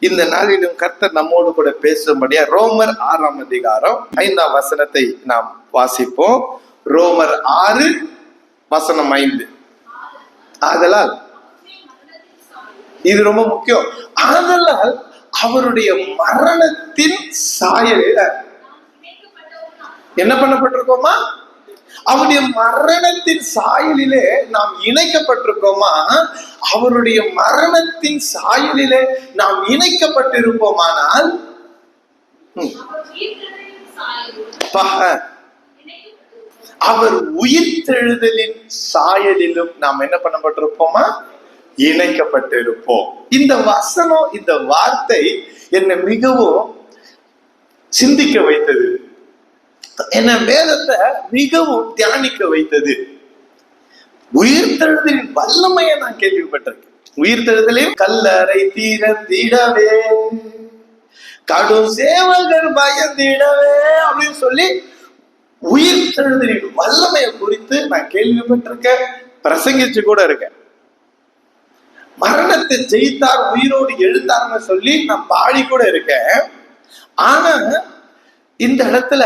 இந்த நாளிலும் கர்த்தர் நம்மோடு கூட பேசும்படியா ரோமர் ஆறாம் அதிகாரம் ஐந்தாம் வசனத்தை நாம் வாசிப்போம். ரோமர் ஆறு வசனம் ஐந்து. ஆதலால் இது ரொம்ப முக்கியம். ஆதலால் அவருடைய மரணத்தின் சாயலில் என்ன பண்ணப்பட்டிருக்கோமா? அவருடைய மரணத்தின் சாயலிலே நாம் இணைக்கப்பட்டிருக்கோமா? அவருடைய மரணத்தின் சாயலிலே நாம் இணைக்கப்பட்டிருப்போமானால்? அவர் உயிர்த்தெழுதலின் சாயலிலும் நாம் என்ன பண்ணப்பட்டிருப்போமா? இணைக்கப்பட்டிருப்போம். இந்த வசனம் இந்த வார்த்தை என்னை மிகவும் சிந்திக்க வைத்தது. என்ன வேதத்தை மிகவும் தியானிக்க வைத்தது. உயிர்த்தெழுதலின் வல்லமையை நான் கேள்விப்பட்டிருக்கேன். உயிர்த்தெழுதலில் கல்லறை தீரந்திடவே கடும் சேவகர் பயந்திடவே அப்படின்னு சொல்லி உயிர்த்தெழுதலின் வல்லமையை குறித்து நான் கேள்விப்பட்டிருக்கேன். பிரசங்கிச்சு கூட இருக்கேன். மரணத்தை ஜெயித்தார் உயிரோடு எழுத்தார்னு சொல்லி நான் பாடி கூட இருக்கேன். ஆனா இந்த இடத்துல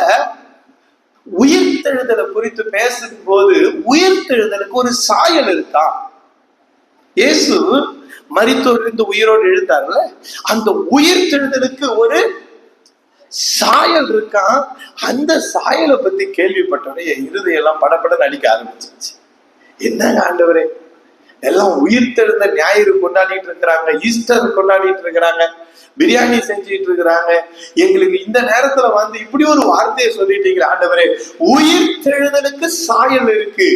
உயிர்த்தெழுதலை குறித்து பேசும்போது உயிர்த்தெழுதலுக்கு ஒரு சாயல் இருக்கா? இயேசு மரித்தோரிலிருந்து உயிரோடு எழுந்தார்ல அந்த உயிர்த்தெழுதலுக்கு ஒரு சாயல் இருக்கான் அந்த சாயலை பத்தி கேள்விப்பட்டோடனே இருதையெல்லாம் இருதயெல்லாம் நடிக்க ஆரம்பிச்சிருச்சு. என்னங்க ஆண்டவரே? எல்லாம் உயிர்த்தெழுந்த ஞாயிறு கொண்டாடிட்டு இருக்கிறாங்க ஈஸ்டர் கொண்டாடிட்டு இருக்கிறாங்க பிரியாணி செஞ்சுட்டு இருக்கிறாங்க. எங்களுக்கு இந்த நேரத்துல வந்து இப்படி ஒரு வார்த்தையை சொல்லிட்டீங்க ஆண்டவரே உயிர்த்தெழுதலுக்கு சாயல் இருக்கு.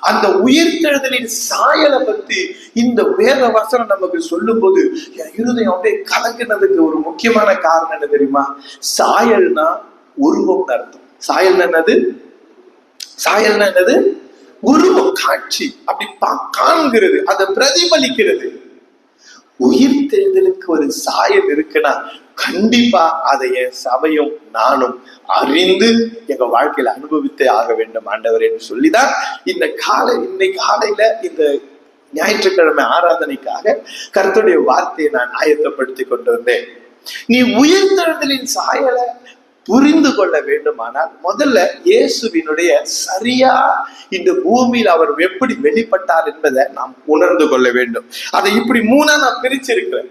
அந்த உயிர்த்தெழுதலின் சாயலை பத்தி இந்த வேத வசனம் நமக்கு சொல்லும்போது என் இருதயம் அப்படியே கலங்கினதுக்கு ஒரு முக்கியமான காரணம் என்ன தெரியுமா? சாயல்னா உருவம் அர்த்தம். சாயல் என்னது? சாயல்னா என்னது? உருவ காட்சி அப்படி பா- காண்கிறது அதை பிரதிபலிக்கிறது. உயிர் தேர்தலுக்கு ஒரு சாயல் இருக்குன்னா கண்டிப்பா அதை என் சபையும் நானும் அறிந்து எங்க வாழ்க்கையில அனுபவித்தே ஆக வேண்டும் ஆண்டவர் என்று சொல்லிதான் இந்த காலை இன்னைக்கு காலையில இந்த ஞாயிற்றுக்கிழமை ஆராதனைக்காக கருத்துடைய வார்த்தையை நான் ஆயத்தப்படுத்தி கொண்டு வந்தேன் நீ உயிர்த்தெழுதலின் சாயலை புரிந்து கொள்ள வேண்டுமானால் முதல்ல இயேசுவினுடைய சரியா இந்த பூமியில் அவர் எப்படி வெளிப்பட்டார் என்பதை நாம் உணர்ந்து கொள்ள வேண்டும். அதை இப்படி மூணா நான் பிரிச்சிருக்கிறேன்.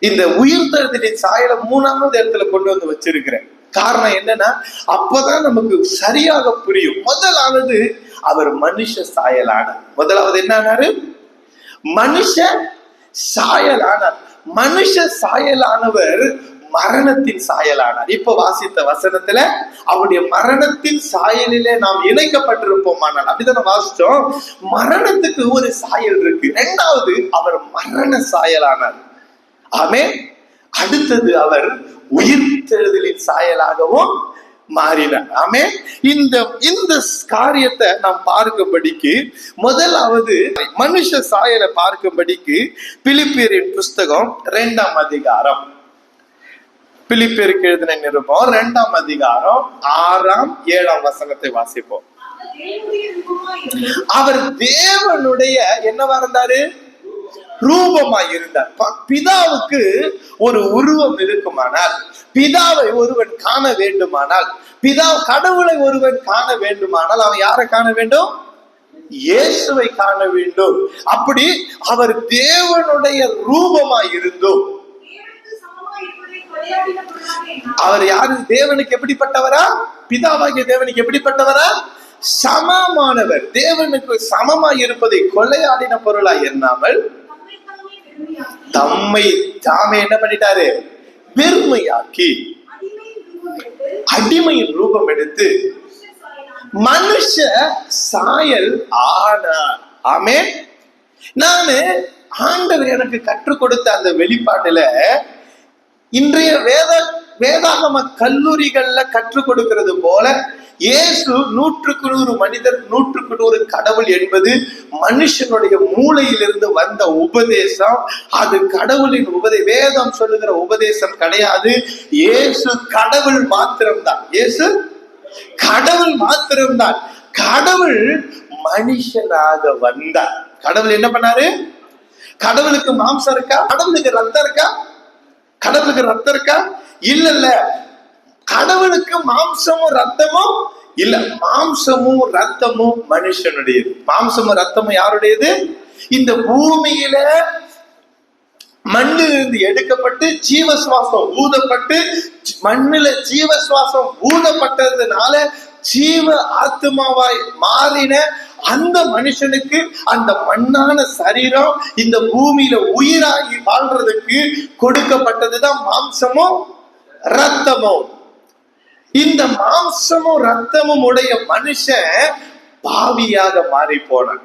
இந்த உயிர் உயிர்த்தெழுதலின் சாயலை மூணாவது இடத்துல கொண்டு வந்து வச்சிருக்கிறேன். காரணம் என்னன்னா அப்பதான் நமக்கு சரியாக புரியும். முதலாவது அவர் மனுஷ சாயலானார். முதலாவது என்னன்னாரு மனுஷ சாயலானார். மனுஷ சாயலானவர் மரணத்தின் சாயலானார். இப்ப வாசித்த வசனத்துல அவருடைய மரணத்தின் சாயலிலே நாம் இணைக்கப்பட்டிருப்போமானால் அப்படிதான் வாசிச்சோம்? மரணத்துக்கு ஒரு சாயல் இருக்கு. ரெண்டாவது அவர் மரண சாயலானார். ஆமே அடுத்தது அவர் உயிர்த்தெழுதலின் சாயலாகவும் மாறினார். ஆமே இந்த இந்த காரியத்தை நாம் பார்க்கும்படிக்கு முதலாவது மனுஷ சாயலை பார்க்கும்படிக்கு பிலிப்பியரின் புஸ்தகம் இரண்டாம் அதிகாரம். பிலிப்பேருக்கு எழுதின நிருபம் இரண்டாம் அதிகாரம் ஆறாம் ஏழாம் வசனத்தை வாசிப்போம். அவர் தேவனுடைய என்னவா இருந்தாரு? ரூபமாய் இருந்தார். பிதாவுக்கு ஒரு உருவம் இருக்குமானால் பிதாவை ஒருவன் காண வேண்டுமானால் பிதா கடவுளை ஒருவன் காண வேண்டுமானால் அவன் யாரை காண வேண்டும்? இயேசுவை காண வேண்டும். அப்படி அவர் தேவனுடைய ரூபமாய் இருந்தும் அவர் யாரு? தேவனுக்கு எப்படிப்பட்டவரா? பிதாவாகிய தேவனுக்கு எப்படிப்பட்டவரா? சமமானவர். தேவனுக்கு சமமாய் இருப்பதை கொள்ளையாடின பொருளா எண்ணாமல் தம்மை தாமே என்ன பண்ணிட்டாரு? பெருமையாக்கி அடிமையின் ரூபம் எடுத்து மனுஷ சாயல் ஆனார். ஆமே நானு ஆண்டவர் எனக்கு கற்றுக் கொடுத்த அந்த வெளிப்பாட்டுல இன்றைய வேத வேதாகம கல்லூரிகள்ல கற்றுக் கொடுக்கிறது போல இயேசு நூற்றுக்கு நூறு மனிதர் நூற்றுக்கு நூறு கடவுள் என்பது மனுஷனுடைய மூளையிலிருந்து வந்த உபதேசம். அது கடவுளின் உபதே வேதம் சொல்லுகிற உபதேசம் கிடையாது. இயேசு கடவுள் மாத்திரம்தான். இயேசு கடவுள் மாத்திரம்தான். கடவுள் மனுஷனாக வந்தார். கடவுள் என்ன பண்ணாரு? கடவுளுக்கு மாம்சம் இருக்கா? கடவுளுக்கு ரத்தம் இருக்கா? கடவுளுக்கு ரத்தம் இருக்கா? இல்ல இல்ல கடவுளுக்கு மாம்சமும் ரத்தமும் இல்ல. மாம்சமும் ரத்தமும் மனுஷனுடையது. மாம்சமும் ரத்தமும் யாருடையது? இந்த பூமியில மண்ணிலிருந்து எடுக்கப்பட்டு ஜீவ சுவாசம் ஊதப்பட்டு மண்ணில ஜீவ சுவாசம் ஊதப்பட்டதுனால ஜீவ ஆத்மாவாய் மாறின அந்த மனுஷனுக்கு அந்த மண்ணான சரீரம் இந்த பூமியில உயிராகி வாழ்றதுக்கு கொடுக்கப்பட்டதுதான் மாம்சமும் ரத்தமும் இந்த மாம்சமும் ரத்தமும் உடைய மனுஷன் பாவியாக மாறி போனான்.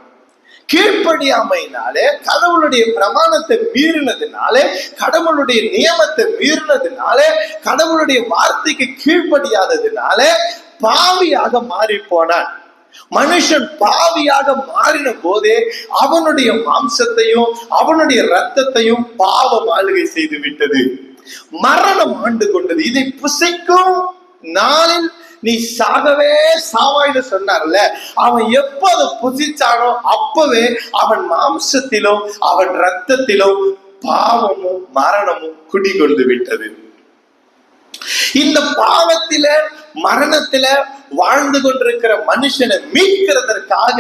கீழ்ப்படியாமையினாலே கடவுளுடைய பிரமாணத்தை மீறினதுனாலே கடவுளுடைய நியமத்தை மீறினதுனாலே கடவுளுடைய வார்த்தைக்கு கீழ்ப்படியாததுனால பாவியாக மாறி போனான். மனுஷன் பாவியாக மாறின போதே அவனுடைய மாம்சத்தையும் அவனுடைய ரத்தத்தையும் பாவம் ஆளுகை செய்து விட்டது. மரணம் ஆண்டு கொண்டது. இதை புசைக்கும் நாளில் நீ சாகவே சாவாய்னு சொன்னார்ல. அவன் எப்ப அதை புசிச்சானோ அப்பவே அவன் மாம்சத்திலும் அவன் ரத்தத்திலும் பாவமும் மரணமும் குடிகொண்டு விட்டது. இந்த பாவத்தில மரணத்துல வாழ்ந்து கொண்டிருக்கிற மனுஷனை மீட்கிறதற்காக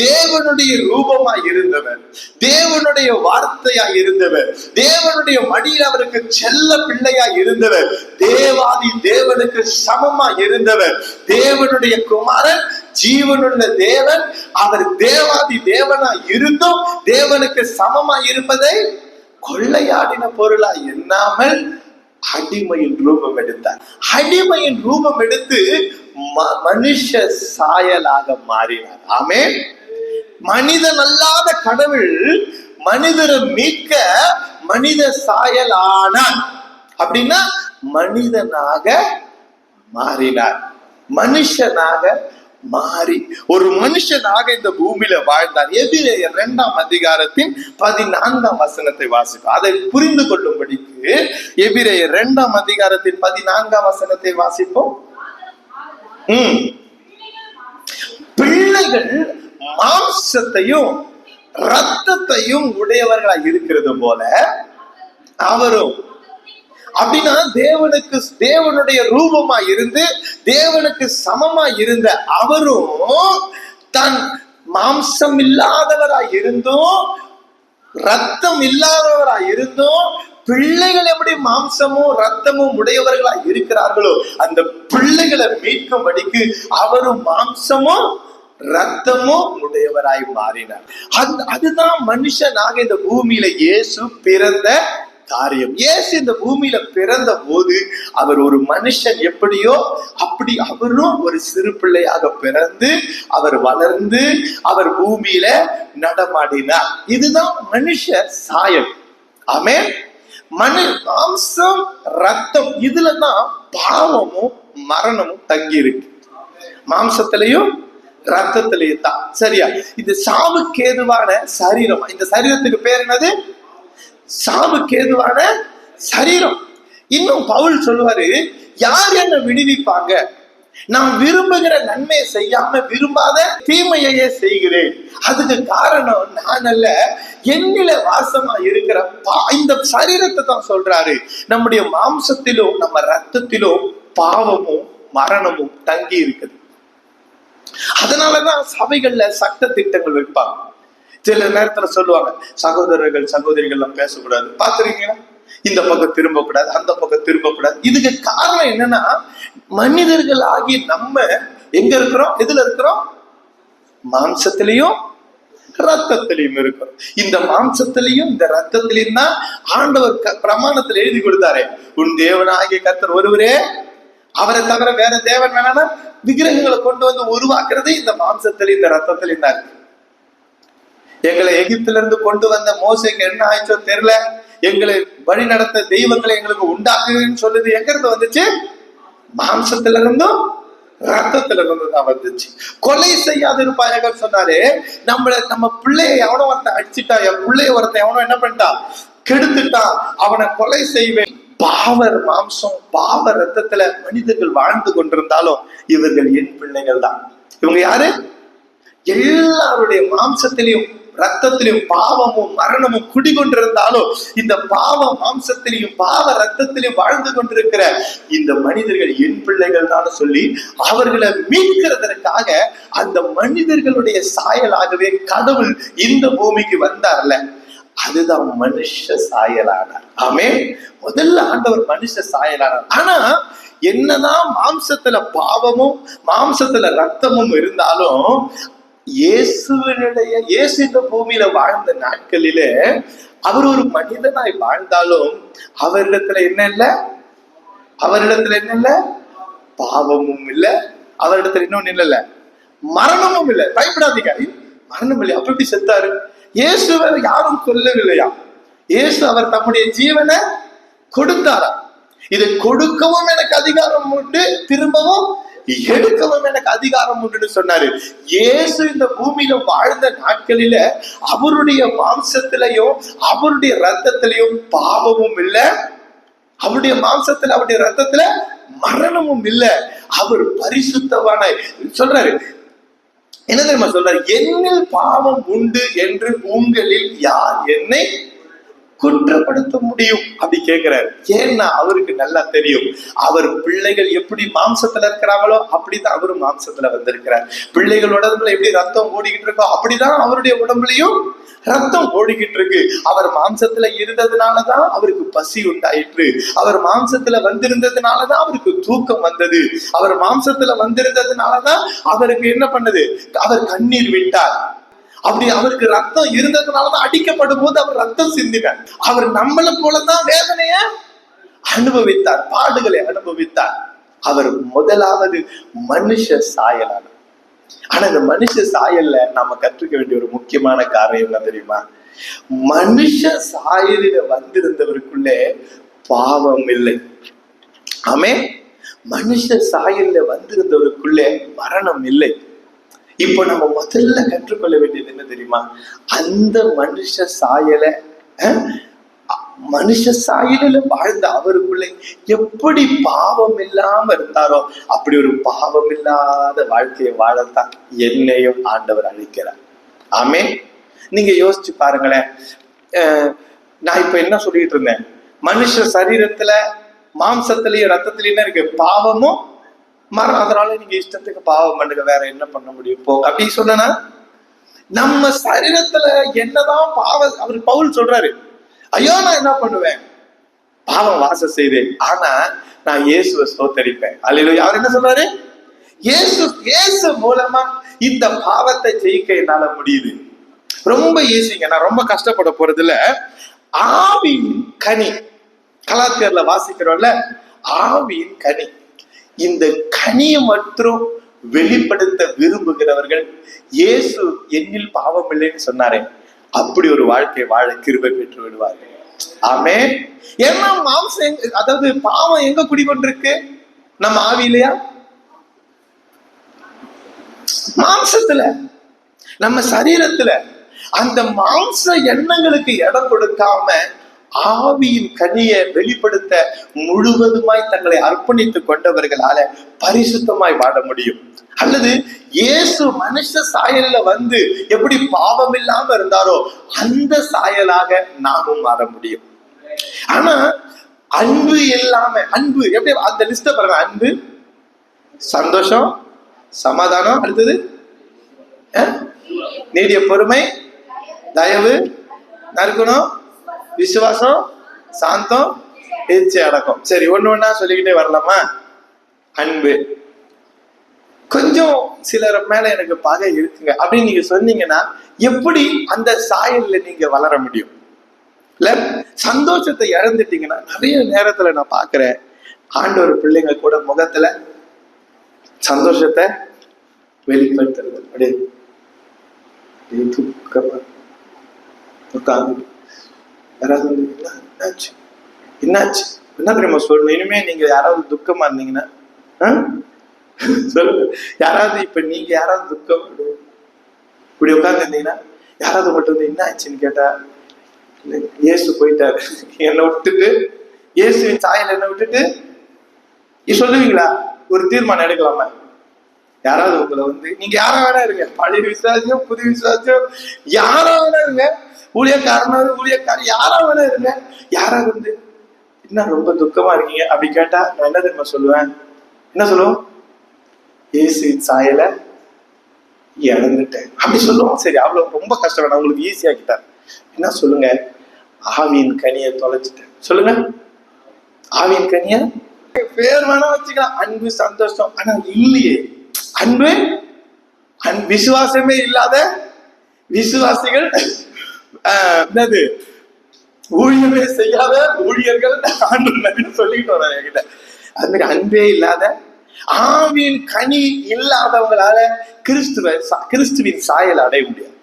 தேவனுடைய ரூபமா இருந்தவர் தேவனுடைய வார்த்தையா இருந்தவர் தேவனுடைய மடியில் அவருக்கு செல்ல பிள்ளையா இருந்தவர் தேவாதி தேவனுக்கு சமமா இருந்தவர். தேவனுடைய குமாரன் ஜீவனுள்ள தேவன் அவர் தேவாதி தேவனா இருந்தும் தேவனுக்கு சமமா இருப்பதை கொள்ளையாடின பொருளா எண்ணாமல் அடிமையின் ரூபம் எடுத்தார். அடிமையின் ரூபம் எடுத்து மனுஷ சாயலாக மாறினார். ஆமே மனிதன் அல்லாத கடவுள் மனிதரை மீட்க மனித சாயலானான். அப்படின்னா மனிதனாக மாறினார். மனுஷனாக மாறி. ஒரு மனுஷனாக இந்த பூமியில வாழ்ந்தார் எதிரேயர் இரண்டாம் அதிகாரத்தின் பதினான்காம் வசனத்தை வாசிப்போம். அதை புரிந்து கொள்ளும்படிக்கு எபிரேயர் இரண்டாம் அதிகாரத்தின் பதினான்காம் வசனத்தை வாசிப்போம். உம் பிள்ளைகள் மாம்சத்தையும் ரத்தத்தையும் உடையவர்களாக இருக்கிறது போல அவரும் அப்படின்னா தேவனுக்கு தேவனுடைய ரூபமா இருந்து தேவனுக்கு சமமா இருந்த அவரும் தன் மாம்சம் இல்லாதவரா இருந்தும் ரத்தம் இல்லாதவரா இருந்தும் பிள்ளைகள் எப்படி மாம்சமும் ரத்தமும் உடையவர்களா இருக்கிறார்களோ அந்த பிள்ளைகளை மீட்கும்படிக்கு அவரும் மாம்சமும் ரத்தமும் உடையவராய் மாறினார். அந்த அதுதான் மனுஷனாக இந்த பூமியில இயேசு பிறந்த காரியம். ஏசு இந்த பூமியில பிறந்த போது அவர் ஒரு மனுஷன் எப்படியோ அப்படி அவரும் ஒரு சிறு பிள்ளையாக பிறந்து அவர் வளர்ந்து அவர் பூமியில நடமாடினார். இதுதான் மனுஷ சாயம். ஆமே மனு மாம்சம் ரத்தம் இதுல தான் பாவமும் மரணமும் தங்கி இருக்கு மாம்சத்திலையும் ரத்தத்திலையும் தான். சரியா? இது சாவுக்கு ஏதுவான சரீரம். இந்த சரீரத்துக்கு பேர் என்னது? சாவுக்கு ஏதுவான சரீரம். இன்னும் பவுல் சொல்லுவாரு யார் என்ன விடுவிப்பாங்க? நான் விரும்புகிற நன்மையை செய்யாம விரும்பாத தீமையையே செய்கிறேன். அதுக்கு காரணம் நான் அல்ல என்னில வாசமா இருக்கிற பா- இந்த சரீரத்தை தான் சொல்றாரு. நம்முடைய மாம்சத்திலும் நம்ம ரத்தத்திலும் பாவமும் மரணமும் தங்கி இருக்குது அதனாலதான் சபைகள்ல சட்ட திட்டங்கள் வைப்பாங்க. சில நேரத்துல சொல்லுவாங்க சகோதரர்கள் சகோதரிகள் எல்லாம் பேசக்கூடாது. பாத்துருக்கீங்களா இந்த பக்கம் திரும்ப கூடாது அந்த பக்கம் திரும்ப கூடாது இதுக்கு காரணம் என்னன்னா மனிதர்கள் ஆகிய நம்ம எங்க இருக்கிறோம்? எதுல இருக்கிறோம்? மாம்சத்திலையும் ரத்தத்திலையும் இருக்கும் இந்த மாம்சத்திலையும் இந்த ரத்தத்திலையும் தான் ஆண்டவர் க- பிரமாணத்துல எழுதி கொடுத்தாரு. உன் தேவனாகிய கத்தர் ஒருவரே அவரை தவிர வேற தேவன் வேணாம்னா விக்கிரகங்களை கொண்டு வந்து உருவாக்குறது இந்த மாம்சத்திலையும் இந்த ரத்தத்திலையும் தான் இருக்கு. எங்களை எகிப்திலிருந்து கொண்டு வந்த மோசைக்கு என்ன ஆயிடுச்சோ தெரியல. எங்களை வழி நடத்த தெய்வங்களை எங்களுக்கு உண்டாக்குன்னு சொல்லுது. எங்கிருந்து வந்துச்சு? மாம்சத்துல இருந்தும் ரத்தத்துல இருந்து தான் வந்துச்சு. கொலை செய்யாத இருப்பாங்க சொன்னாரு. நம்மள நம்ம பிள்ளைய எவனோ ஒருத்தன் அடிச்சுட்டா என் பிள்ளைய ஒருத்தன் எவனோ என்ன பண்ணிட்டான் கெடுத்துட்டான் அவனை கொலை செய்வேன். பாவர் மாம்சம் பாவ ரத்தத்துல மனிதர்கள் வாழ்ந்து கொண்டிருந்தாலும் இவர்கள் என் பிள்ளைகள் தான். இவங்க யாரு? எல்லாருடைய மாம்சத்திலையும் ரத்தத்திலும் பாவமும் மரணமும் குடிகொண்டிருந்தாலும் இந்த பாவ மாம்சத்திலையும் பாவ ரத்தத்திலையும் வாழ்ந்து கொண்டிருக்கிற இந்த மனிதர்கள் என் பிள்ளைகள் தான் சொல்லி அவர்களை மீட்கிறதற்காக அந்த மனிதர்களுடைய சாயலாகவே கடவுள் இந்த பூமிக்கு வந்தார்ல. அதுதான் மனுஷ சாயலானார் ஆமே முதல்ல ஆண்டவர் மனுஷ சாயலானார் ஆனா என்னதான் மாம்சத்துல பாவமும் மாம்சத்துல ரத்தமும் இருந்தாலும் இயேசுவனுடைய இயேசு இந்த பூமியில வாழ்ந்த நாட்களிலே அவர் ஒரு மனிதனாய் வாழ்ந்தாலும் அவரிடத்துல என்ன இல்ல? அவரிடத்துல என்ன இல்ல? பாவமும் இல்ல. அவரிடத்துல இன்னொன்னு இல்ல? மரணமும் இல்ல. பயப்படாதீங்க. மரணம் இல்லையா? அப்ப எப்படி செத்தாரு? இயேசுவை யாரும் கொல்லவில்லையா இயேசு அவர் தம்முடைய ஜீவனை கொடுத்தாரா? இதை கொடுக்கவும் எனக்கு அதிகாரம் உண்டு. திரும்பவும் எடுக்கவும் எனக்கு அதிகாரம் உண்டுன்னு சொன்னாரு. இயேசு இந்த பூமியில வாழ்ந்த நாட்களில அவருடைய மாம்சத்திலையும் அவருடைய ரத்தத்திலையும் பாவமும் இல்லை. அவருடைய மாம்சத்துல அவருடைய ரத்தத்துல மரணமும் இல்லை. அவர் பரிசுத்தவான சொல்றாரு. என்ன தெரியுமா சொல்றாரு? என்னில் பாவம் உண்டு என்று உங்களில் யார் என்னை குற்றப்படுத்த முடியும் அப்படி கேட்கிறாரு ஏன்னா அவருக்கு நல்லா தெரியும். அவர் பிள்ளைகள் எப்படி மாம்சத்துல இருக்கிறாங்களோ அப்படிதான் அவரும் மாம்சத்துல வந்திருக்கிறார். பிள்ளைகள் உடம்புல எப்படி ரத்தம் ஓடிக்கிட்டு இருக்கோ அப்படிதான் அவருடைய உடம்புலயும் ரத்தம் ஓடிக்கிட்டு இருக்கு. அவர் மாம்சத்துல இருந்ததுனாலதான் அவருக்கு பசி உண்டாயிற்று. அவர் மாம்சத்துல வந்திருந்ததுனாலதான் அவருக்கு தூக்கம் வந்தது. அவர் மாம்சத்துல வந்திருந்ததுனாலதான் அவருக்கு என்ன பண்ணது? அவர் கண்ணீர் விட்டார். அப்படி அவருக்கு ரத்தம் இருந்ததுனாலதான் அடிக்கப்படும் போது அவர் ரத்தம் சிந்தினார். அவர் நம்மளை போலதான் வேதனைய அனுபவித்தார் பாடுகளை அனுபவித்தார். அவர் முதலாவது மனுஷ சாயலான ஆனா இந்த மனுஷ சாயல்ல நாம கற்றுக்க வேண்டிய ஒரு முக்கியமான காரியம் என்ன தெரியுமா? மனுஷ சாயலில வந்திருந்தவருக்குள்ளே பாவம் இல்லை. ஆமே மனுஷ சாயல்ல வந்திருந்தவருக்குள்ளே மரணம் இல்லை. இப்போ நம்ம முதல்ல கற்றுக்கொள்ள வேண்டியது என்ன தெரியுமா? அந்த மனுஷ சாயலை மனுஷ சாயலில் வாழ்ந்த அவருக்குள்ளே எப்படி பாவம் இல்லாம இருந்தாரோ அப்படி ஒரு பாவம் இல்லாத வாழ்க்கையை வாழத்தான் என்னையும் ஆண்டவர் அழைக்கிறார். ஆமே நீங்க யோசிச்சு பாருங்களேன். நான் இப்ப என்ன சொல்லிட்டு இருந்தேன்? மனுஷ சரீரத்துல மாம்சத்திலயும் ரத்தத்திலயும் இருக்கு? பாவமும் மரம் அதனால நீங்க இஷ்டத்துக்கு பாவம் பண்ணுங்க வேற என்ன பண்ண முடியும்? போ. அப்படி சொன்னா நம்ம சரீரத்துல என்னதான் பாவம் அவர் பவுல் சொல்றாரு ஐயோ நான் என்ன பண்ணுவேன்? பாவம் வாசம் செய்தேன் ஆனா நான் இயேசுவை ஸ்தோத்தரிப்பேன். அல்லையில அவர் என்ன சொல்றாரு? இயேசு இயேசு மூலமா இந்த பாவத்தை ஜெயிக்க என்னால முடியுது. ரொம்ப ஈஸிங்க நான் ரொம்ப கஷ்டப்பட போறதுல ஆவியின் கனி. கலாத்தியர்ல வாசிக்கிறோம்ல ஆவியின் கனி. இந்த கனியை மற்றும் வெளிப்படுத்த விரும்புகிறவர்கள் இயேசு என்னில் பாவம் இல்லைன்னு சொன்னாரே அப்படி ஒரு வாழ்க்கை வாழ கிருபை பெற்று விடுவார்கள். ஆமே ஏன்னா மாம்சம் எங்க- அதாவது பாவம் எங்க குடிக்கொண்டிருக்கு நம்ம ஆவியிலையா? மாம்சத்துல. நம்ம சரீரத்துல. அந்த மாம்ச எண்ணங்களுக்கு இடம் கொடுக்காம ஆவியின் கனியை வெளிப்படுத்த முழுவதுமாய் தங்களை அர்ப்பணித்துக் கொண்டவர்களால பரிசுத்தமாய் வாழ முடியும். அல்லது இயேசு மனுஷ சாயல்ல வந்து எப்படி பாவம் இல்லாம இருந்தாரோ அந்த சாயலாக நாமும் மாற முடியும். ஆனா அன்பு இல்லாம அன்பு எப்படி அந்த லிஸ்ட பாருங்க அன்பு சந்தோஷம் சமாதானம் அடுத்தது நீடிய பொறுமை தயவு நற்குணம் விசுவாசம் சாந்தம் எரிச்சை அடக்கம். சரி ஒன்று ஒன்றா சொல்லிக்கிட்டே வரலாமா? அன்பு. கொஞ்சம் சிலர் மேல எனக்கு பகை இருக்குங்க. அப்படின்னு நீங்க சொன்னீங்கன்னா எப்படி அந்த சாயல்ல நீங்க வளர முடியும்? இல்ல சந்தோஷத்தை இழந்துட்டீங்கன்னா நிறைய நேரத்துல நான் பாக்குறேன் ஆண்டவர் பிள்ளைங்க கூட முகத்துல சந்தோஷத்தை வெளிப்படுத்துறது. அப்படியே துக்கமா யாராவது வந்து, "என்ன, என்னாச்சு? என்னாச்சு? என்ன தெரியுமா சொல்லணும் இனிமே நீங்க யாராவது துக்கமா இருந்தீங்கன்னா ஆ? சொல்லுங்க யாராவது இப்ப நீங்க யாராவது துக்கம் இப்படி உட்கார்ந்து இருந்தீங்கன்னா யாராவது மட்டும் வந்து என்ன ஆச்சுன்னு கேட்டா இயேசு போயிட்டாரு. என்னை விட்டுட்டு இயேசுவின் சாயல் என்ன விட்டுட்டு நீ சொல்லுவீங்களா? ஒரு தீர்மானம் எடுக்கலாமா? யாராவது உங்களை வந்து நீங்க யாரா வேணா இருங்க. பழைய விசுவாசியம் புது விசுவாசியம் யாரா வேணா இருங்க. ஊழியக்காரனோட ஊழியக்காரன் யாரா வேணா இருங்க. யாராவது வந்து என்ன ரொம்ப துக்கமா இருக்கீங்க? அப்படி கேட்டா நான் என்ன தெரியுமா சொல்லுவேன்? என்ன சொல்லுவோம்? இயேசுவின் சாயலை இழந்துட்டேன் அப்படி சொல்லுவோம். சரி அவ்வளவு ரொம்ப கஷ்டம் நான் உங்களுக்கு ஈஸியாக்கிட்டேன் என்ன சொல்லுங்க? ஆவியின் கனியை தொலைச்சிட்டேன். சொல்லுங்க. ஆவியின் கனிய பேர் வேணா வச்சுக்கலாம். அன்பு சந்தோஷம். ஆனா இல்லையே. அன்பு அன் விசுவாசமே இல்லாத விசுவாசிகள் என்னது? ஊழியமே செய்யாத ஊழியர்கள் ஆண்டு சொல்லிட்டு வர்றாங்க என்கிட்ட. அது மாதிரி அன்பே இல்லாத ஆவியின் கனி இல்லாதவங்களால கிறிஸ்துவ கிறிஸ்துவின் சாயல் அடைய முடியாது.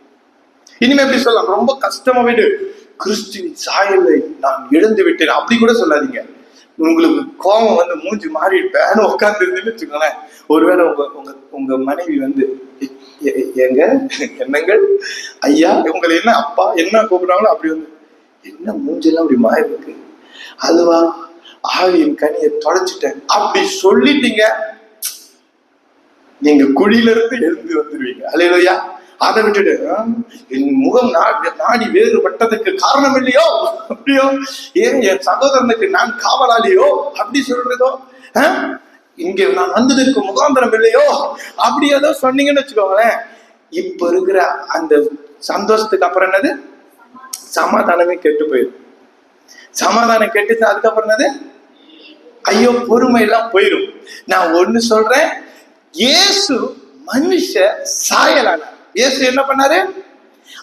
இனிமே எப்படி சொல்லலாம்? ரொம்ப கஷ்டமா போயிட்டு கிறிஸ்துவின் சாயலை நான் இழந்து விட்டேன். அப்படி கூட சொல்லாதீங்க. உங்களுக்கு கோபம் வந்து மூஞ்சி மாறி பேன உட்கார்ந்து இருந்துன்னு வச்சுக்கோங்களேன். ஒருவேளை உங்க உங்க உங்க மனைவி வந்து எங்க? ஏங்க என்னங்கள்? ஐயா உங்களை என்ன அப்பா என்ன கூப்பிடுறாங்களோ அப்படி வந்து என்ன மூஞ்செல்லாம் அப்படி மாறி இருக்கு? அதுவா ஆவியின் கனியை தொலைச்சிட்டேன் அப்படி சொல்லிட்டீங்க நீங்க குழியில இருந்து எழுந்து வந்துருவீங்க. அலையிலையா அதை விட்டுட்டு என் முகம் நாடி வேறுபட்டதுக்கு காரணம் இல்லையோ அப்படியோ ஏன் என் சகோதரனுக்கு நான் காவலாளியோ? அப்படி சொல்றதோ இங்க நான் வந்ததுக்கு முகாந்திரம் இல்லையோ? அப்படி ஏதோ சொன்னீங்கன்னு வச்சுக்கோங்களேன். இப்ப இருக்கிற அந்த சந்தோஷத்துக்கு அப்புறம் என்னது? சமாதானமே கெட்டு போயிடும் சமாதானம் கெட்டுச்சு அதுக்கப்புறம் என்னது? ஐயோ பொறுமை எல்லாம் போயிடும் நான் ஒண்ணு சொல்றேன். இயேசு மனுஷ சாயலானார். இயேசு என்ன பண்ணாரு?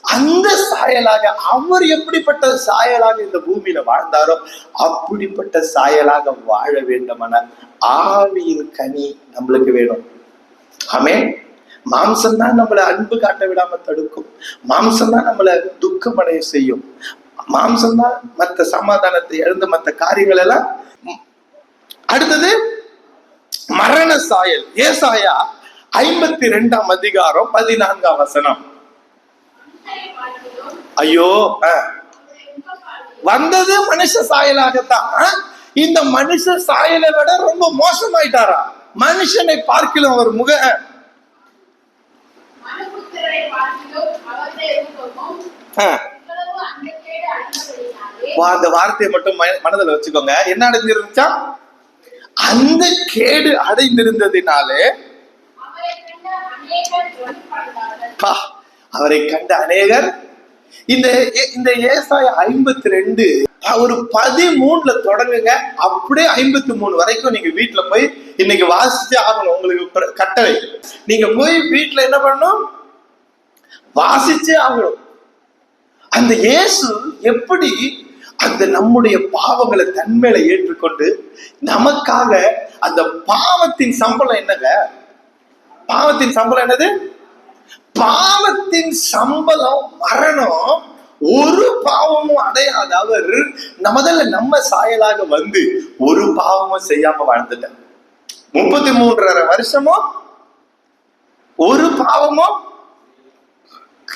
அந்த சாயலாக அவர் எப்படிப்பட்ட சாயலாக இந்த பூமியில வாழ்ந்தாரோ அப்படிப்பட்ட சாயலாக வாழ வேண்டுமானால் ஆவியின் கனி நம்மளுக்கு வேணும். ஆமே மாம்சம் தான் நம்மளை அன்பு காட்ட விடாம தடுக்கும். மாம்சம் தான் நம்மளை துக்கமடைய செய்யும். மாம்சம் தான் மற்ற சமாதானத்தை இழந்து மற்ற காரியங்கள் எல்லாம் அடுத்தது மரண சாயல். ஏசாயா ஐம்பத்தி ரெண்டாம் அதிகாரம் பதினான்காம் வசனம். ஐயோ. வந்தது மனுஷ சாயலாகத்தான்? இந்த மனுஷ சாயலை விட ரொம்ப மோசமாயிட்டாரா? மனுஷனை பார்க்கலாம் அவர் முக அந்த வார்த்தையை மட்டும் மனதுல வச்சுக்கோங்க. என்ன அடைஞ்சிருந்துச்சா அந்த கேடு அடைந்திருந்ததினாலே அவரை கண்ட அநேகர் இந்த இந்த ஏசாய ஐம்பத்தி ரெண்டு ஒரு பதிமூணுல தொடங்குங்க. அப்படியே ஐம்பத்தி மூணு வரைக்கும் நீங்க வீட்டுல போய் இன்னைக்கு வாசிச்சு ஆகணும். உங்களுக்கு கட்டளை. நீங்க போய் வீட்டுல என்ன பண்ணணும்? வாசிச்சே ஆகணும். அந்த இயேசு எப்படி அந்த நம்முடைய பாவங்களை தன்மையில ஏற்றுக்கொண்டு நமக்காக அந்த பாவத்தின் சம்பளம் என்னங்க? பாவத்தின் சம்பளம் என்னது? பாவத்தின் சம்பளம் மரணம் ஒரு பாவமும் அடையாத அவர் நமதல்ல நம்ம சாயலாக வந்து ஒரு பாவமும் செய்யாம வாழ்ந்துட்டார். முப்பத்தி மூன்றரை வருஷமும் ஒரு பாவமும்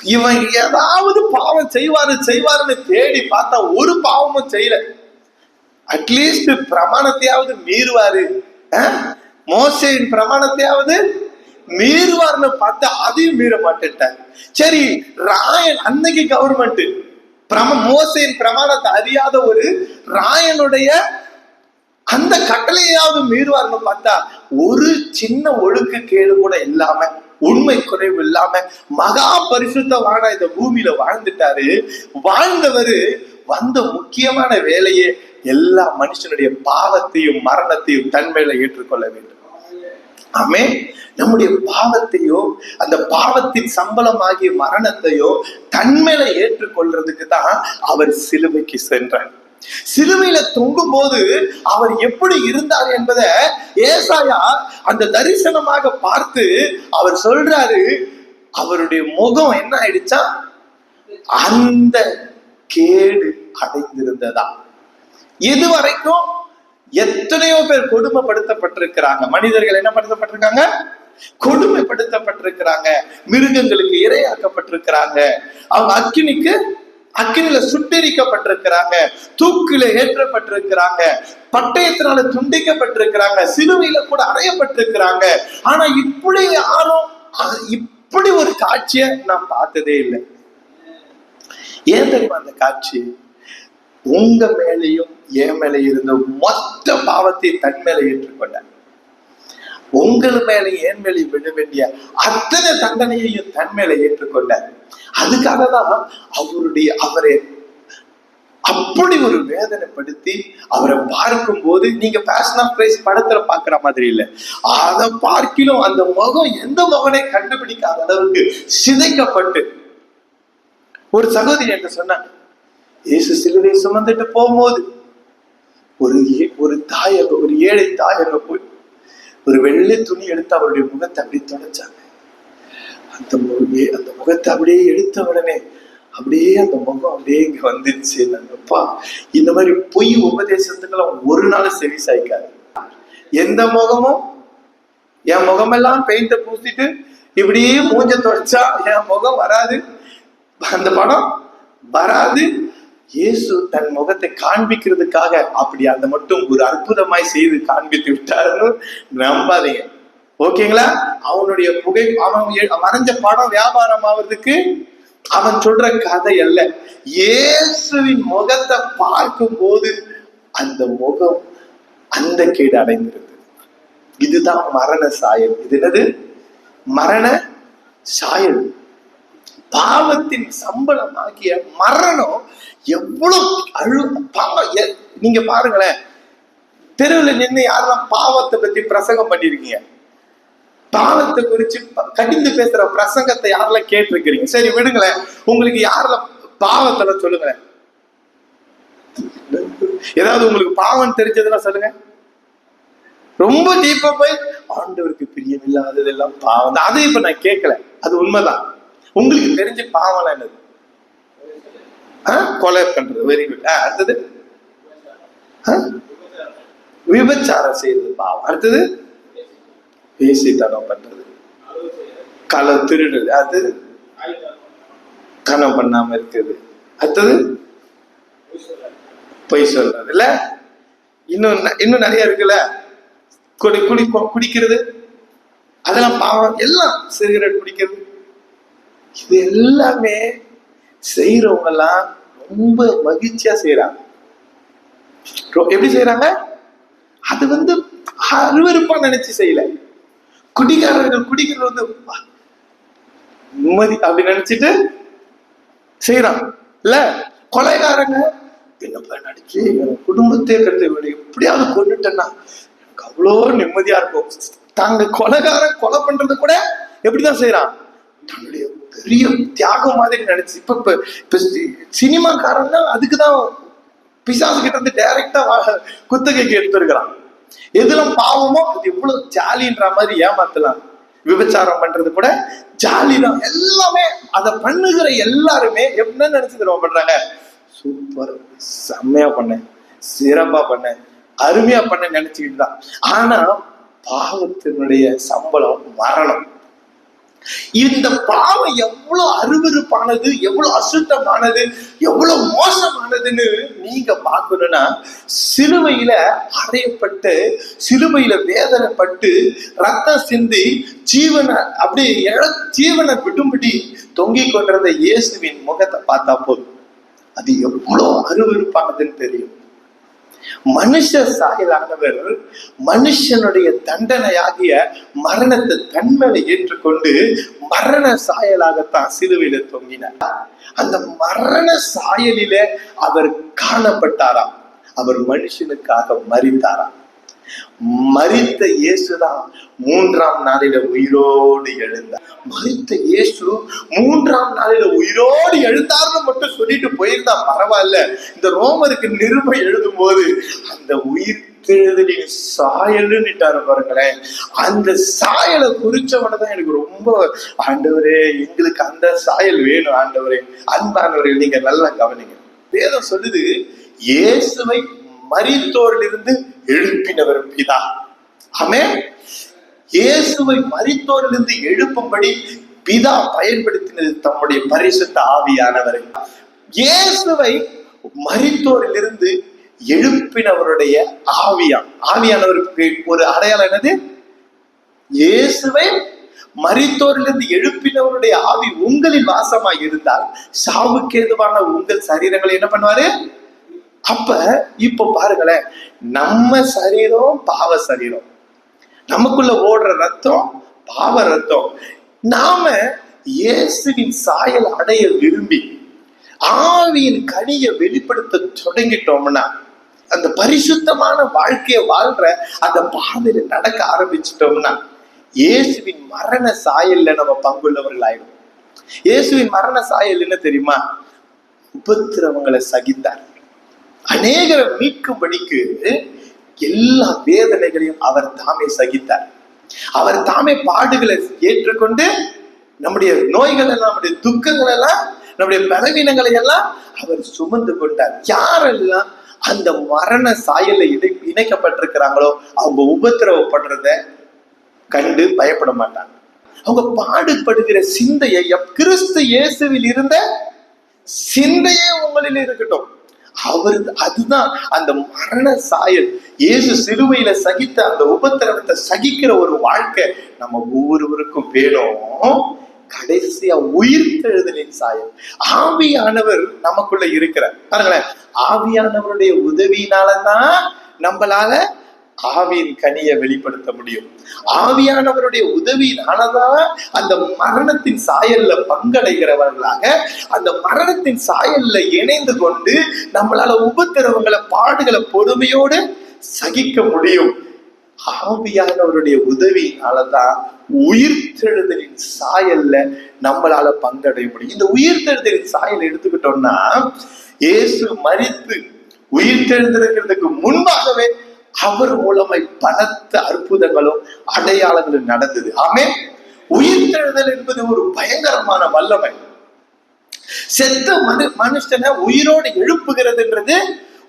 இவன் ஏதாவது பாவம் செய்வாரு செய்வாருன்னு தேடி பார்த்தா ஒரு பாவமும் செய்யல. அட்லீஸ்ட் பிரமாணத்தையாவது மீறுவாரு. மோசையின் பிரமாணத்தையாவது மீறுவார்னு பார்த்தா அதையும் மீற மாட்டேன்ட்டார். சரி ராயன் அன்னைக்கு கவர்மெண்ட் பிரம மோசையின் பிரமாணத்தை அறியாத ஒரு ராயனுடைய அந்த கட்டளையாவது மீறுவார்னு பார்த்தா ஒரு சின்ன ஒழுக்க கேடு கூட இல்லாம உண்மை குறைவு இல்லாம மகா பரிசுத்தமான இந்த பூமியில வாழ்ந்துட்டாரு. வாழ்ந்தவரு வந்த முக்கியமான வேலையே எல்லா மனுஷனுடைய பாவத்தையும் மரணத்தையும் தன்மையில ஏற்றுக்கொள்ள வேண்டும். ஆமே நம்முடைய பாவத்தையோ அந்த பாவத்தின் சம்பளமாகிய மரணத்தையோ தன்மையில ஏற்றுக்கொள்றதுக்கு தான் அவர் சிலுவைக்கு சென்றார். சிலுவையில தொங்கும் போது அவர் எப்படி இருந்தார் என்பதை ஏசாயா அந்த தரிசனமாக பார்த்து அவர் சொல்றாரு அவருடைய முகம் என்ன ஆயிடுச்சா? அந்த கேடு அடைந்திருந்ததா. இது வரைக்கும் எத்தனையோ பேர் கொடுமைப்படுத்தப்பட்டிருக்கிறாங்க. மனிதர்கள் என்ன படுத்தப்பட்டிருக்காங்க? கொடுமைப்படுத்தப்பட்டிருக்கிறாங்க. மிருகங்களுக்கு இரையாக்கப்பட்டிருக்கிறாங்க. அவங்க அக்கினிக்கு அக்கினில சுட்டெரிக்கப்பட்டிருக்கிறாங்க. தூக்கில ஏற்றப்பட்டிருக்கிறாங்க. பட்டயத்தினால துண்டிக்கப்பட்டிருக்கிறாங்க. சிலுவையில கூட அறையப்பட்டிருக்கிறாங்க. ஆனா இப்படி யாரும் இப்படி ஒரு காட்சியை நான் பார்த்ததே இல்லை. ஏன் தெரியுமா அந்த காட்சி? உங்க மேலையும் என் மேலே இருந்த மொத்த பாவத்தை தன் மேலே ஏற்றுக்கொண்டார். உங்கள் மேலே என் மேலே விழ வேண்டிய அத்தனை தண்டனையையும் தன் மேல ஏற்றுக்கொண்டார். அதுக்காக தான் அவருடைய அவரை அப்படி ஒரு வேதனைப்படுத்தி அவரை பார்க்கும் போது நீங்க பேஷன் ஆஃப் கிரைஸ்ட் படத்துல பாக்குற மாதிரி இல்ல. அதை பார்க்கிலும் அந்த முகம் எந்த முகனை கண்டுபிடிக்காத அளவுக்கு சிதைக்கப்பட்டு ஒரு சகோதரி என்று சொன்னாங்க இயேசு சிலுவை சுமந்துட்டு போகும்போது ஒரு ஏ- ஒரு தாய் அங்க ஒரு ஏழை தாய் அங்க போய் ஒரு வெள்ளை துணி எடுத்து அவருடைய முகத்தை அப்படியே தொடச்சாங்க. அந்த அந்த முகத்தை அப்படியே எடுத்த உடனே அப்படியே அந்த முகம் அப்படியே இங்க வந்துருச்சு. அப்பா இந்த மாதிரி பொய் உபதேசத்துக்கெல்லாம் ஒரு நாள் செவி சாய்க்காது. எந்த முகமும் என் முகமெல்லாம் பெயிண்ட பூசிட்டு இப்படியே மூஞ்ச தொடச்சா என் முகம் வராது. அந்த படம் வராது. இயேசு தன் முகத்தை காண்பிக்கிறதுக்காக அப்படி அந்த மட்டும் ஒரு அற்புதமாய் செய்து காண்பித்து விட்டாருன்னு நம்பாதீங்க. ஓகேங்களா? அவனுடைய புகை அவன் வரைஞ்ச படம் வியாபாரம் ஆவதுக்கு அவன் சொல்ற கதை அல்ல. இயேசுவின் முகத்தை பார்க்கும் போது அந்த முகம் அந்த கேடு அடைந்திருந்தது. இதுதான் மரண சாயல். இது என்னது? மரண சாயல். பாவத்தின் சம்பளம் ஆகிய மரணம் எவ்வளவு அழு பாவம் எ- நீங்க பாருங்களேன். தெருவில் நின்று யாரெல்லாம் பாவத்தை பத்தி பிரசங்கம் பண்ணிருக்கீங்க? பாவத்தை குறிச்சு கடிந்து பேசுற பிரசங்கத்தை யாரெல்லாம் கேட்டிருக்கிறீங்க? சரி விடுங்களேன். உங்களுக்கு யாரெல்லாம் பாவத்துல சொல்லுங்களேன். ஏதாவது உங்களுக்கு பாவம் தெரிஞ்சதுன்னா சொல்லுங்க. ரொம்ப டீப்பா போய் ஆண்டவருக்கு பிரியமில்லாததெல்லாம் பாவம். தான். அது இப்ப நான் கேட்கல. அது உண்மைதான். உங்களுக்கு தெரிஞ்ச பாவம் என்னது? ஆ? கொலை பண்றது வெரி குட் அடுத்தது? ஆ? விபச்சாரம் செய்யறது பாவம். அடுத்தது? பேசித்தனம் பண்றது. கள திருடுறது. அது கனம் பண்ணாம இருக்குது. அடுத்தது? பொய் சொல்றது. இல்ல? இன்னும் இன்னும் நிறைய இருக்குல்ல? குடி குடி குடிக்கிறது. அதெல்லாம் பாவம். எல்லாம் சிகரெட் குடிக்கிறது. இது எல்லாமே செய்யறவங்க எல்லாம் ரொம்ப மகிழ்ச்சியா செய்யறாங்க எப்படி செய்யறாங்க அது வந்து அருவருப்பா நினைச்சு செய்யல. குடிகாரர்கள் குடிக்கிறது வந்து நிம்மதி அப்படி நினைச்சிட்டு செய்யறான் இல்ல கொலைகாரங்க என்னப்பா நடிச்சு என் குடும்பத்தை கருத்து எப்படியாவது கொண்டுட்டேன்னா எனக்கு அவ்வளோ நிம்மதியா இருக்கும். தாங்க கொலைகாரன் கொலை பண்றது கூட எப்படிதான் செய்யறான் தன்னுடைய பெரிய தியாகம் மாதிரி நினைச்சு இப்ப இப்ப இப்ப சினிமாக்காரன்னா தான் அதுக்குதான் பிசாசு கிட்ட இருந்து டைரக்டா குத்தகைக்கு எடுத்துருக்கிறான். எதுலாம் பாவமோ அது எவ்வளவு ஜாலின்ற மாதிரி ஏமாத்தலாம். விபச்சாரம் பண்றது கூட ஜாலி தான். எல்லாமே அதை பண்ணுகிற எல்லாருமே என்ன நினைச்சு தெரியுமா பண்றாங்க? சூப்பர். செம்மையா பண்ணேன். சிறப்பா பண்ணேன். அருமையா பண்ண நினைச்சுக்கிட்டு தான். ஆனா பாவத்தினுடைய சம்பளம் மரணம் இந்த பாவம் எவ்வளவு அருவருப்பானது எவ்வளவு அசுத்தமானது எவ்வளவு மோசமானதுன்னு நீங்க பார்க்கணும்னா சிலுவையில அறையப்பட்டு சிலுவையில வேதனைப்பட்டு ரத்தம் சிந்தி ஜீவனை அப்படியே ஜீவனை விடும்படி தொங்கிக் கொண்டிருந்த இயேசுவின் முகத்தை பார்த்தா போதும். அது எவ்வளவு அருவருப்பானதுன்னு தெரியும். மனுஷ சாயலானவர் மனுஷனுடைய தண்டனையாகிய மரணத்தை தன்மேல ஏற்றுக்கொண்டு மரண சாயலாகத்தான் சிலுவையில தொங்கினார். அந்த மரண சாயலிலே அவர் காணப்பட்டாராம். அவர் மனுஷனுக்காக மறித்தாராம். மறித்த இயேசுதான் மூன்றாம் நாளில உயிரோடு எழுந்தார். மறித்த இயேசு மூன்றாம் நாளில உயிரோடு எழுந்தார்னு மட்டும் சொல்லிட்டு போயிருந்தா பரவாயில்ல. இந்த ரோமருக்கு நிருபம் எழுதும் போது அந்த உயிர் தெழுதலின் சாயல்னுட்டாரு பாருங்களேன். அந்த சாயலை குறிச்சவனை தான் எனக்கு ரொம்ப ஆண்டவரே எங்களுக்கு அந்த சாயல் வேணும் ஆண்டவரே. அன்பானவர்கள் நீங்க நல்லா கவனிங்க. வேதம் சொல்லுது இயேசுவை மரித்தோரிலிருந்து எழுப்பினவர் பிதா ஆமே இயேசுவை மறித்தோரிலிருந்து எழுப்பும்படி பிதா பயன்படுத்தினது தம்முடைய பரிசுத்த ஆவியானவரை. இயேசுவை மரித்தோரிலிருந்து எழுப்பினவருடைய ஆவியா ஆவியானவருக்கு ஒரு அடையாளம் என்னது? இயேசுவை மறித்தோரிலிருந்து எழுப்பினவருடைய ஆவி உங்களில் வாசமாய் இருந்தால் சாவுக்கு ஏதுவான உங்கள் சரீரங்களை என்ன பண்ணுவாரு? அப்ப இப்ப பாருங்களேன் நம்ம சரீரம் பாவ சரீரம். நமக்குள்ள ஓடுற ரத்தம் பாவ ரத்தம். நாம இயேசுவின் சாயல் அடைய விரும்பி ஆவியின் கனியை வெளிப்படுத்த தொடங்கிட்டோம்னா அந்த பரிசுத்தமான வாழ்க்கையை வாழ்ற அந்த பாதையில நடக்க ஆரம்பிச்சிட்டோம்னா இயேசுவின் மரண சாயல்ல நம்ம பங்குள்ளவர்கள் ஆயிடும் இயேசுவின் மரண சாயல் என்ன தெரியுமா? உபத்திரவங்களை சகித்தார். அநேகரை மீட்கும்படிக்கு எல்லா வேதனைகளையும் அவர் தாமே சகித்தார். அவர் தாமே பாடுகளை ஏற்றுக்கொண்டு நம்முடைய நோய்கள் எல்லாம் நம்முடைய துக்கங்கள் எல்லாம் நம்முடைய பலவீனங்களை எல்லாம் அவர் சுமந்து கொண்டார். யாரெல்லாம் அந்த மரண சாயல்ல இடை இணைக்கப்பட்டிருக்கிறாங்களோ அவங்க உபத்திரவப்படுறத கண்டு பயப்பட மாட்டாங்க. அவங்க பாடுபடுகிற சிந்தையை கிறிஸ்து இயேசுவில் இருந்த சிந்தையே உங்களில் இருக்கட்டும். அவர் அதுதான் அந்த மரண சாயல். இயேசு சிலுவையில சகித்த அந்த உபத்திரவத்தை சகிக்கிற ஒரு வாழ்க்கை நம்ம ஒவ்வொருவருக்கும் வேணும். கடைசியா உயிர்த்தெழுதலின் சாயல். ஆவியானவர் நமக்குள்ள இருக்கிறார். பாருங்களேன் ஆவியானவருடைய உதவியினாலதான் நம்மளால ஆவியின் கனியை வெளிப்படுத்த முடியும். ஆவியானவருடைய உதவியினாலதான் அந்த மரணத்தின் சாயல்ல பங்கடைகிறவர்களாக அந்த மரணத்தின் சாயல்ல இணைந்து கொண்டு நம்மளால உபத்திரவங்களை பாடுகளை பொறுமையோடு சகிக்க முடியும். ஆவியானவருடைய உதவியினாலதான் உயிர்த்தெழுதலின் சாயல்ல நம்மளால பங்கடைய முடியும். இந்த உயிர்த்தெழுதலின் சாயல் எடுத்துக்கிட்டோம்னா இயேசு மரித்து உயிர்த்தெழுந்திருக்கிறதுக்கு முன்பாகவே அவர் மூலமாய் பலத்த அற்புதங்களும் அடையாளங்களும் நடந்தது. ஆமே உயிர்த்தெழுதல் என்பது ஒரு பயங்கரமான வல்லமை. செத்த மனு மனுஷனை உயிரோடு எழுப்புகிறதுன்றது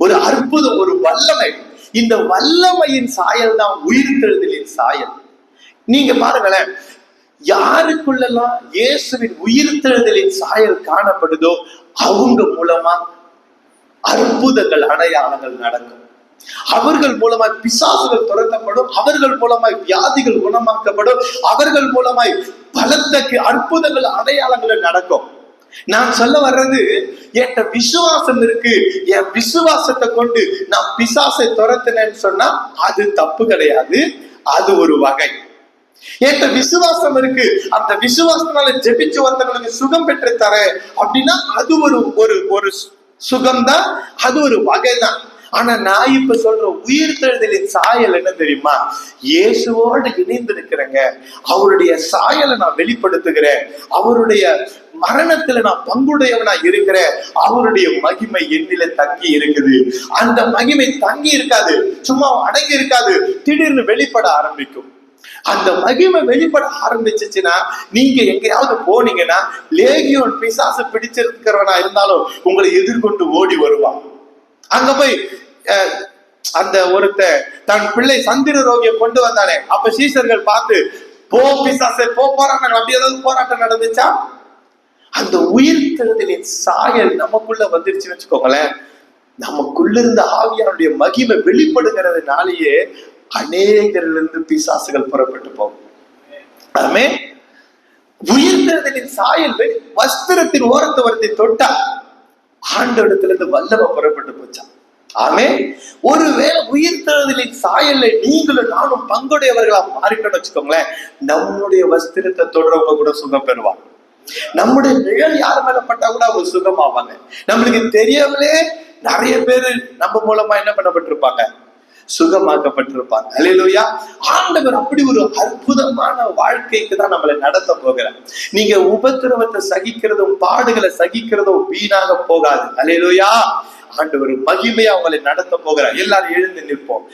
ஒரு அற்புதம் ஒரு வல்லமை. இந்த வல்லமையின் சாயல் தான் உயிர்த்தெழுதலின் சாயல். நீங்க பாருங்களேன் யாருக்குள்ளெல்லாம் இயேசுவின் உயிர்த்தெழுதலின் சாயல் காணப்படுதோ அவங்க மூலமா அற்புதங்கள் அடையாளங்கள் நடக்கும். அவர்கள் மூலமாய் பிசாசுகள் துரத்தப்படும் அவர்கள் மூலமாய் வியாதிகள் குணமாக்கப்படும் அவர்கள் மூலமாய் பலத்த அற்புதங்கள் அடையாளங்கள் நடக்கும். நான் சொல்ல வர்றது என்கிட்ட விசுவாசம் இருக்கு. என் விசுவாசத்தை கொண்டு நான் பிசாசை துரத்தினேன்னு சொன்னா அது தப்பு கிடையாது. அது ஒரு வகை. என்கிட்ட விசுவாசம் இருக்கு. அந்த விசுவாசத்தினால ஜெபிச்சு ஒருத்தவங்களுக்கு சுகம் பெற்று தரேன் அப்படின்னா அது ஒரு ஒரு ஒரு சுகம் தான் அது ஒரு வகை தான் ஆனா நான் இப்ப சொல்ற உயிர் தழுதலின் சாயல் என்ன தெரியுமா? இயேசுவோடு இணைந்து இருக்கிறேங்க அவருடைய சாயலை நான் வெளிப்படுத்துகிறேன். அவருடைய மரணத்துல நான் பங்குடையவனா இருக்கிறேன். அவருடைய மகிமை என்னில தங்கி இருக்குது. அந்த மகிமை தங்கி இருக்காது. சும்மா அடங்கி இருக்காது. திடீர்னு வெளிப்பட ஆரம்பிக்கும். அந்த மகிமை வெளிப்பட ஆரம்பிச்சுச்சுன்னா நீங்க எங்கேயாவது போனீங்கன்னா லேகியோன் பிசாசு பிடிச்சிருக்கிறவனா இருந்தாலும் உங்களை எதிர்கொண்டு ஓடி வருவான். அங்க போய் அந்த ஒருத்த தன் பிள்ளை சந்திர ரோகியை கொண்டு வந்தானே. அப்ப சீசர்கள் பார்த்து போ பிசாசே போ போராட்டம் அப்படி ஏதாவது போராட்டம் நடந்துச்சா? அந்த உயிர் உயிர்த்தெழுதலின் சாயல் நமக்குள்ள வந்துருச்சுன்னு வச்சுக்கோங்களேன். நமக்குள்ள இருந்த ஆவியானுடைய மகிமை வெளிப்படுகிறதுனாலேயே அநேகரிலிருந்து பிசாசுகள் புறப்பட்டு போகும். உயிர் உயிர்த்தெழுதலின் சாயல் வஸ்திரத்தின் ஓரத்து வரத்தை தொட்டா ஆண்டவடத்திலிருந்து வல்லமை புறப்பட்டு போச்சான் ஆமே ஒருவேளை உயிர் தழுதலின் சாயல்ல நீங்களும் நானும் பங்குடையவர்களா மாறிட்டோம்னு வச்சுக்கோங்களேன் நம்முடைய வஸ்திரத்தை தொடரவங்க கூட சுகம் பெறுவாங்க. நம்முடைய நிழல் யார் மேல பட்டா கூட அவங்க சுகமாவாங்க. நம்மளுக்கு தெரியாமலே நிறைய பேர் நம்ம மூலமா என்ன பண்ணப்பட்டிருப்பாங்க? சுகமாக்கப்பட்டிருப்பாங்க. அலையிலோயா ஆண்டவர் அப்படி ஒரு அற்புதமான வாழ்க்கைக்கு தான் நம்மளை நடத்த போகிறார். நீங்க உபத்திரவத்தை சகிக்கிறதும் பாடுகளை சகிக்கிறதும் வீணாக போகாது. அலையிலோயா ஆண்டவர் மகிமையா அவங்களை நடத்த போகிறார். எல்லாரும் எழுந்து நிற்போம்.